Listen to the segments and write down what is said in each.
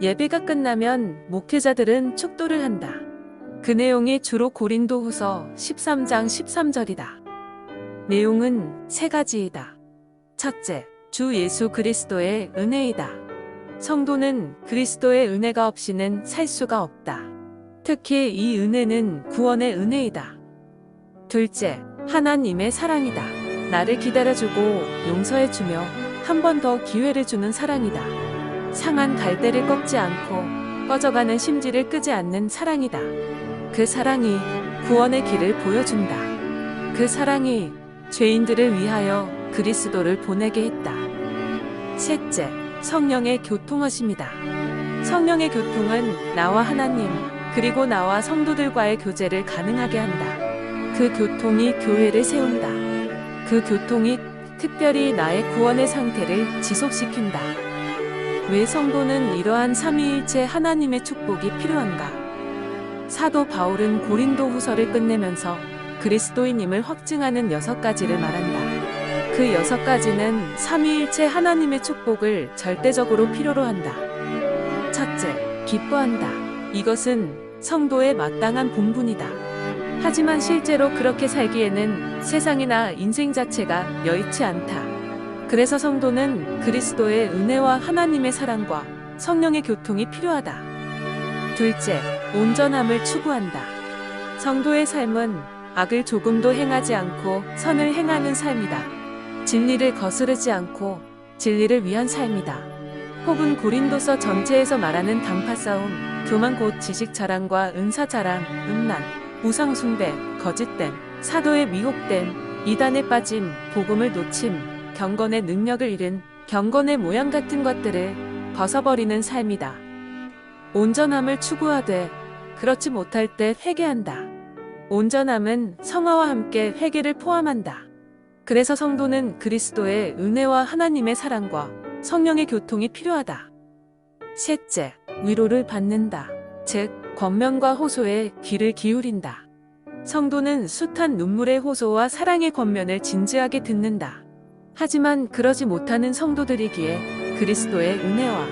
예배가 끝나면 목회자들은 축도를 한다. 그 내용이 주로 고린도 후서 13장 13절이다. 내용은 세 가지이다. 첫째, 주 예수 그리스도의 은혜이다. 성도는 그리스도의 은혜가 없이는 살 수가 없다. 특히 이 은혜는 구원의 은혜이다. 둘째, 하나님의 사랑이다. 나를 기다려주고 용서해주며 한 번 더 기회를 주는 사랑이다. 상한 갈대를 꺾지 않고 꺼져가는 심지를 끄지 않는 사랑이다. 그 사랑이 구원의 길을 보여준다. 그 사랑이 죄인들을 위하여 그리스도를 보내게 했다. 셋째, 성령의 교통하심이다. 성령의 교통은 나와 하나님, 그리고 나와 성도들과의 교제를 가능하게 한다. 그 교통이 교회를 세운다. 그 교통이 특별히 나의 구원의 상태를 지속시킨다. 왜 성도는 이러한 삼위일체 하나님의 축복이 필요한가? 사도 바울은 고린도 후서를 끝내면서 그리스도인임을 확증하는 여섯 가지를 말한다. 그 여섯 가지는 삼위일체 하나님의 축복을 절대적으로 필요로 한다. 첫째, 기뻐한다. 이것은 성도의 마땅한 본분이다. 하지만 실제로 그렇게 살기에는 세상이나 인생 자체가 여의치 않다. 그래서 성도는 그리스도의 은혜와 하나님의 사랑과 성령의 교통이 필요하다. 둘째, 온전함을 추구한다. 성도의 삶은 악을 조금도 행하지 않고 선을 행하는 삶이다. 진리를 거스르지 않고 진리를 위한 삶이다. 혹은 고린도서 전체에서 말하는 당파 싸움, 교만 곧 지식 자랑과 은사 자랑, 음란, 우상 숭배, 거짓됨, 사도의 미혹됨, 이단에 빠짐, 복음을 놓침, 경건의 능력을 잃은 경건의 모양 같은 것들을 벗어버리는 삶이다. 온전함을 추구하되 그렇지 못할 때 회개한다. 온전함은 성화와 함께 회개를 포함한다. 그래서 성도는 그리스도의 은혜와 하나님의 사랑과 성령의 교통이 필요하다. 셋째, 위로를 받는다. 즉, 권면과 호소에 귀를 기울인다. 성도는 숱한 눈물의 호소와 사랑의 권면을 진지하게 듣는다. 하지만 그러지 못하는 성도들이기에 그리스도의 은혜와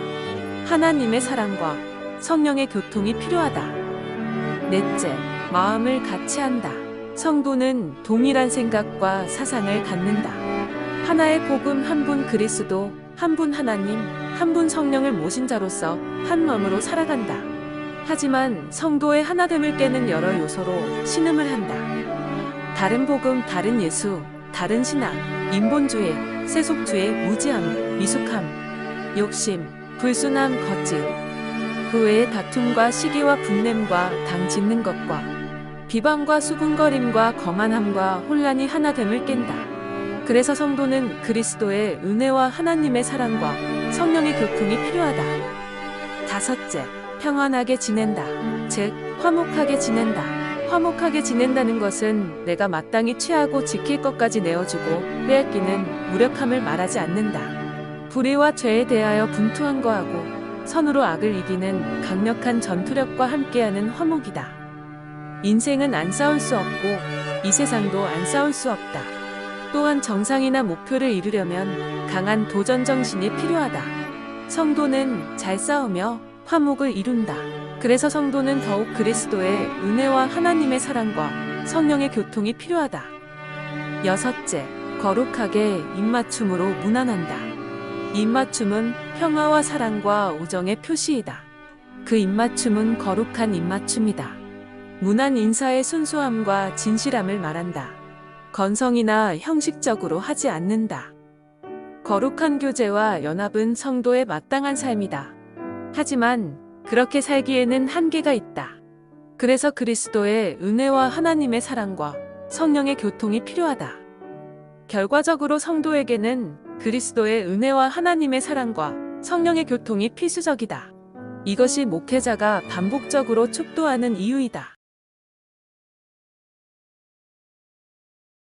하나님의 사랑과 성령의 교통이 필요하다. 넷째, 마음을 같이 한다. 성도는 동일한 생각과 사상을 갖는다. 하나의 복음 한 분 그리스도, 한 분 하나님, 한 분 성령을 모신 자로서 한 마음으로 살아간다. 하지만 성도의 하나됨을 깨는 여러 요소로 신음을 한다. 다른 복음, 다른 예수, 다른 신앙, 인본주의, 세속주의, 무지함, 미숙함, 욕심, 불순함, 거짓. 그 외에 다툼과 시기와 분냄과 당 짓는 것과 비방과 수군거림과 거만함과 혼란이 하나됨을 깬다. 그래서 성도는 그리스도의 은혜와 하나님의 사랑과 성령의 교통이 필요하다. 다섯째, 평안하게 지낸다. 즉, 화목하게 지낸다. 화목하게 지낸다는 것은 내가 마땅히 취하고 지킬 것까지 내어주고 빼앗기는 무력함을 말하지 않는다. 불의와 죄에 대하여 분투한 거하고 선으로 악을 이기는 강력한 전투력과 함께하는 화목이다. 인생은 안 싸울 수 없고 이 세상도 안 싸울 수 없다. 또한 정상이나 목표를 이루려면 강한 도전 정신이 필요하다. 성도는 잘 싸우며 화목을 이룬다. 그래서 성도는 더욱 그리스도의 은혜와 하나님의 사랑과 성령의 교통이 필요하다. 여섯째, 거룩하게 입맞춤으로 무난한다. 입맞춤은 평화와 사랑과 우정의 표시이다. 그 입맞춤은 거룩한 입맞춤이다. 무난 인사의 순수함과 진실함을 말한다. 건성이나 형식적으로 하지 않는다. 거룩한 교제와 연합은 성도의 마땅한 삶이다. 하지만 그렇게 살기에는 한계가 있다. 그래서 그리스도의 은혜와 하나님의 사랑과 성령의 교통이 필요하다. 결과적으로 성도에게는 그리스도의 은혜와 하나님의 사랑과 성령의 교통이 필수적이다. 이것이 목회자가 반복적으로 촉도하는 이유이다.